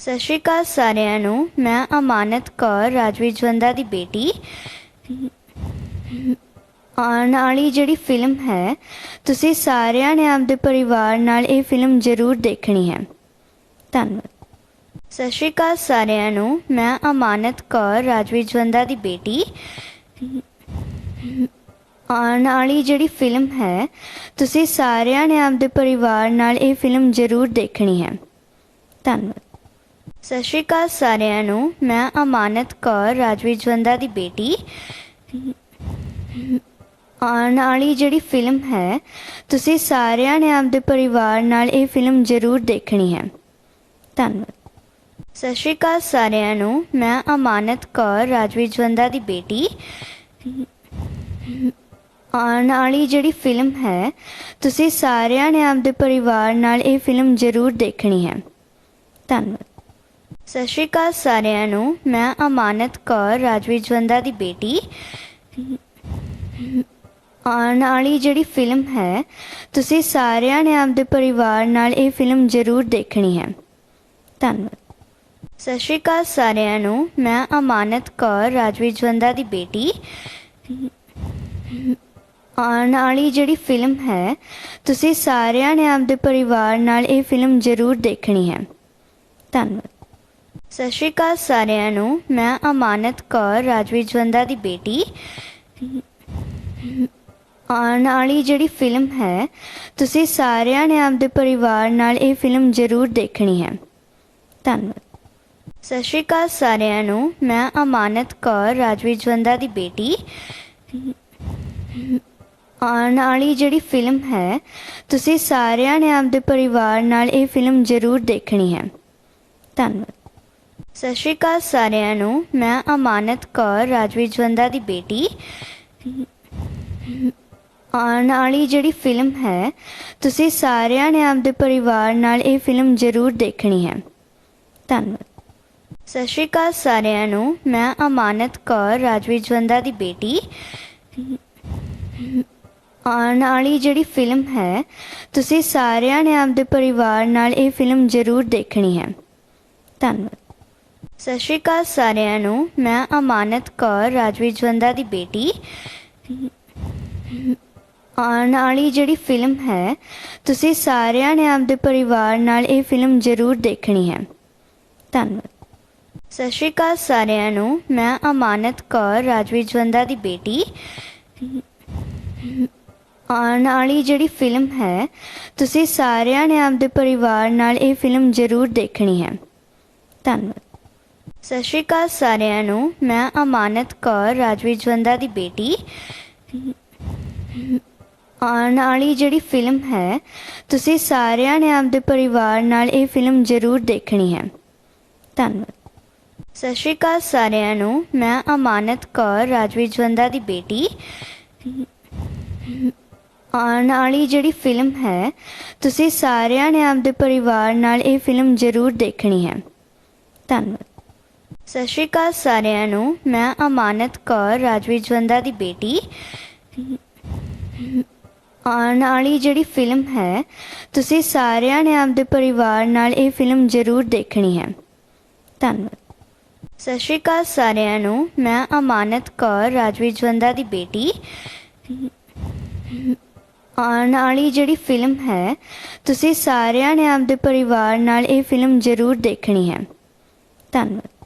ਸਤਿ ਸ਼੍ਰੀ ਅਕਾਲ ਸਾਰਿਆਂ ਨੂੰ। ਮੈਂ ਅਮਾਨਤ ਕੌਰ, ਰਾਜਵੀਰ ਜਵੰਦਾ ਦੀ ਬੇਟੀ। ਆਉਣ ਵਾਲੀ ਜਿਹੜੀ ਫਿਲਮ ਹੈ, ਤੁਸੀਂ ਸਾਰਿਆਂ ਨੇ ਆਪਦੇ ਪਰਿਵਾਰ ਨਾਲ ਇਹ ਫਿਲਮ ਜ਼ਰੂਰ ਦੇਖਣੀ ਹੈ। ਧੰਨਵਾਦ। ਸਤਿ ਸ਼੍ਰੀ ਅਕਾਲ ਸਾਰਿਆਂ ਨੂੰ। ਮੈਂ ਅਮਾਨਤ ਕੌਰ, ਰਾਜਵੀਰ ਜਵੰਦਾ ਦੀ ਬੇਟੀ। ਆਉਣ ਵਾਲੀ ਜਿਹੜੀ ਫਿਲਮ ਹੈ, ਤੁਸੀਂ ਸਾਰਿਆਂ ਨੇ ਆਪਦੇ ਪਰਿਵਾਰ ਨਾਲ ਇਹ ਫਿਲਮ ਜ਼ਰੂਰ ਦੇਖਣੀ ਹੈ। ਧੰਨਵਾਦ। ਸਤਿ ਸ਼੍ਰੀ ਅਕਾਲ ਸਾਰਿਆਂ ਨੂੰ। ਮੈਂ ਅਮਾਨਤ ਕੌਰ, ਰਾਜਵੀਰ ਜਵੰਦਾ ਦੀ ਬੇਟੀ। ਆਉਣ ਵਾਲੀ ਜਿਹੜੀ ਫਿਲਮ ਹੈ, ਤੁਸੀਂ ਸਾਰਿਆਂ ਨੇ ਆਪਦੇ ਪਰਿਵਾਰ ਨਾਲ ਇਹ ਫਿਲਮ ਜ਼ਰੂਰ ਦੇਖਣੀ ਹੈ। ਧੰਨਵਾਦ। ਸਤਿ ਸ਼੍ਰੀ ਅਕਾਲ ਸਾਰਿਆਂ ਨੂੰ। ਮੈਂ ਅਮਾਨਤ ਕੌਰ, ਰਾਜਵੀਰ ਜਵੰਦਾ ਦੀ ਬੇਟੀ। ਆਉਣ ਵਾਲੀ ਜਿਹੜੀ ਫਿਲਮ ਹੈ, ਤੁਸੀਂ ਸਾਰਿਆਂ ਨੇ ਆਪਦੇ ਪਰਿਵਾਰ ਨਾਲ ਇਹ ਫਿਲਮ ਜ਼ਰੂਰ ਦੇਖਣੀ ਹੈ। ਧੰਨਵਾਦ। ਸਤਿ ਸ਼੍ਰੀ ਅਕਾਲ ਸਾਰਿਆਂ ਨੂੰ। ਮੈਂ ਅਮਾਨਤ ਕੌਰ, ਰਾਜਵੀਰ ਜਵੰਦਾ ਦੀ ਬੇਟੀ। ਆਉਣ ਵਾਲੀ ਜਿਹੜੀ ਫਿਲਮ ਹੈ, ਤੁਸੀਂ ਸਾਰਿਆਂ ਨੇ ਆਪਦੇ ਪਰਿਵਾਰ ਨਾਲ ਇਹ ਫਿਲਮ ਜ਼ਰੂਰ ਦੇਖਣੀ ਹੈ। ਧੰਨਵਾਦ। ਸਤਿ ਸ਼੍ਰੀ ਅਕਾਲ ਸਾਰਿਆਂ ਨੂੰ। ਮੈਂ ਅਮਾਨਤ ਕੌਰ, ਰਾਜਵੀਰ ਜਵੰਦਾ ਦੀ ਬੇਟੀ। ਆਉਣ ਵਾਲੀ ਜਿਹੜੀ ਫਿਲਮ ਹੈ, ਤੁਸੀਂ ਸਾਰਿਆਂ ਨੇ ਆਪਦੇ ਪਰਿਵਾਰ ਨਾਲ ਇਹ ਫਿਲਮ ਜ਼ਰੂਰ ਦੇਖਣੀ ਹੈ। ਧੰਨਵਾਦ। ਸਤਿ ਸ਼੍ਰੀ ਅਕਾਲ ਸਾਰਿਆਂ ਨੂੰ। ਮੈਂ ਅਮਾਨਤ ਕੌਰ, ਰਾਜਵੀਰ ਜਵੰਦਾ ਦੀ ਬੇਟੀ। ਆਉਣ ਵਾਲੀ ਜਿਹੜੀ ਫਿਲਮ ਹੈ, ਤੁਸੀਂ ਸਾਰਿਆਂ ਨੇ ਆਪਦੇ ਪਰਿਵਾਰ ਨਾਲ ਇਹ ਫਿਲਮ ਜ਼ਰੂਰ ਦੇਖਣੀ ਹੈ। ਧੰਨਵਾਦ। ਸਤਿ ਸ਼੍ਰੀ ਅਕਾਲ ਸਾਰਿਆਂ ਨੂੰ। ਮੈਂ ਅਮਾਨਤ ਕੌਰ, ਰਾਜਵੀਰ ਜਵੰਦਾ ਦੀ ਬੇਟੀ। ਆਉਣ ਵਾਲੀ ਜਿਹੜੀ ਫਿਲਮ ਹੈ, ਤੁਸੀਂ ਸਾਰਿਆਂ ਨੇ ਆਪਦੇ ਪਰਿਵਾਰ ਨਾਲ ਇਹ ਫਿਲਮ ਜ਼ਰੂਰ ਦੇਖਣੀ ਹੈ। ਧੰਨਵਾਦ। ਸਤਿ ਸ਼੍ਰੀ ਅਕਾਲ ਸਾਰਿਆਂ ਨੂੰ। ਮੈਂ ਅਮਾਨਤ ਕੌਰ, ਰਾਜਵੀਰ ਜਵੰਦਾ ਦੀ ਬੇਟੀ। ਆਉਣ ਵਾਲੀ ਜਿਹੜੀ ਫਿਲਮ ਹੈ, ਤੁਸੀਂ ਸਾਰਿਆਂ ਨੇ ਆਪਦੇ ਪਰਿਵਾਰ ਨਾਲ ਇਹ ਫਿਲਮ ਜ਼ਰੂਰ ਦੇਖਣੀ ਹੈ। ਧੰਨਵਾਦ। ਸਤਿ ਸ਼੍ਰੀ ਅਕਾਲ ਸਾਰਿਆਂ ਨੂੰ। ਮੈਂ ਅਮਾਨਤ ਕੌਰ, ਰਾਜਵੀਰ ਜਵੰਦਾ ਦੀ ਬੇਟੀ। ਆਉਣ ਵਾਲੀ ਜਿਹੜੀ ਫਿਲਮ ਹੈ, ਤੁਸੀਂ ਸਾਰਿਆਂ ਨੇ ਆਪਦੇ ਪਰਿਵਾਰ ਨਾਲ ਇਹ ਫਿਲਮ ਜ਼ਰੂਰ ਦੇਖਣੀ ਹੈ। ਧੰਨਵਾਦ। ਸਤਿ ਸ਼੍ਰੀ ਅਕਾਲ ਸਾਰਿਆਂ ਨੂੰ। ਮੈਂ ਅਮਾਨਤ ਕੌਰ, ਰਾਜਵੀਰ ਜਵੰਦਾ ਦੀ ਬੇਟੀ। ਆਉਣ ਵਾਲੀ ਜਿਹੜੀ ਫਿਲਮ ਹੈ, ਤੁਸੀਂ ਸਾਰਿਆਂ ਨੇ ਆਪਦੇ ਪਰਿਵਾਰ ਨਾਲ ਇਹ ਫਿਲਮ ਜ਼ਰੂਰ ਦੇਖਣੀ ਹੈ। ਧੰਨਵਾਦ। ਸਤਿ ਸ਼੍ਰੀ ਅਕਾਲ ਸਾਰਿਆਂ ਨੂੰ। ਮੈਂ ਅਮਾਨਤ ਕੌਰ, ਰਾਜਵੀਰ ਜਵੰਦਾ ਦੀ ਬੇਟੀ। ਆਉਣ ਵਾਲੀ ਜਿਹੜੀ ਫਿਲਮ ਹੈ, ਤੁਸੀਂ ਸਾਰਿਆਂ ਨੇ ਆਪਦੇ ਪਰਿਵਾਰ ਨਾਲ ਇਹ ਫਿਲਮ ਜ਼ਰੂਰ ਦੇਖਣੀ ਹੈ। ਧੰਨਵਾਦ। ਸਤਿ ਸ਼੍ਰੀ ਅਕਾਲ ਸਾਰਿਆਂ ਨੂੰ। ਮੈਂ ਅਮਾਨਤ ਕੌਰ, ਰਾਜਵੀਰ ਜਵੰਦਾ ਦੀ ਬੇਟੀ। ਆਉਣ ਵਾਲੀ ਜਿਹੜੀ ਫਿਲਮ ਹੈ, ਤੁਸੀਂ ਸਾਰਿਆਂ ਨੇ ਆਪਦੇ ਪਰਿਵਾਰ ਨਾਲ ਇਹ ਫਿਲਮ ਜ਼ਰੂਰ ਦੇਖਣੀ ਹੈ। ਧੰਨਵਾਦ। ਸਤਿ ਸ਼੍ਰੀ ਅਕਾਲ ਸਾਰਿਆਂ ਨੂੰ। ਮੈਂ ਅਮਾਨਤ ਕੌਰ, ਰਾਜਵੀਰ ਜਵੰਦਾ ਦੀ ਬੇਟੀ। ਆਉਣ ਵਾਲੀ ਜਿਹੜੀ ਫਿਲਮ ਹੈ, ਤੁਸੀਂ ਸਾਰਿਆਂ ਨੇ ਆਪਦੇ ਪਰਿਵਾਰ ਨਾਲ ਇਹ ਫਿਲਮ ਜ਼ਰੂਰ ਦੇਖਣੀ ਹੈ। ਧੰਨਵਾਦ। ਸਤਿ ਸ਼੍ਰੀ ਅਕਾਲ ਸਾਰਿਆਂ ਨੂੰ। ਮੈਂ ਅਮਾਨਤ ਕੌਰ, ਰਾਜਵੀਰ ਜਵੰਦਾ ਦੀ ਬੇਟੀ। ਆਉਣ ਵਾਲੀ ਜਿਹੜੀ ਫਿਲਮ ਹੈ, ਤੁਸੀਂ ਸਾਰਿਆਂ ਨੇ ਆਪਦੇ ਪਰਿਵਾਰ ਨਾਲ ਇਹ ਫਿਲਮ ਜ਼ਰੂਰ ਦੇਖਣੀ ਹੈ। ਧੰਨਵਾਦ। ਸਤਿ ਸ਼੍ਰੀ ਅਕਾਲ ਸਾਰਿਆਂ ਨੂੰ। ਮੈਂ ਅਮਾਨਤ ਕੌਰ, ਰਾਜਵੀਰ ਜਵੰਦਾ ਦੀ ਬੇਟੀ। ਆਉਣ ਵਾਲੀ ਜਿਹੜੀ ਫਿਲਮ ਹੈ, ਤੁਸੀਂ ਸਾਰਿਆਂ ਨੇ ਆਪਦੇ ਪਰਿਵਾਰ ਨਾਲ ਇਹ ਫਿਲਮ ਜ਼ਰੂਰ ਦੇਖਣੀ ਹੈ। ਧੰਨਵਾਦ।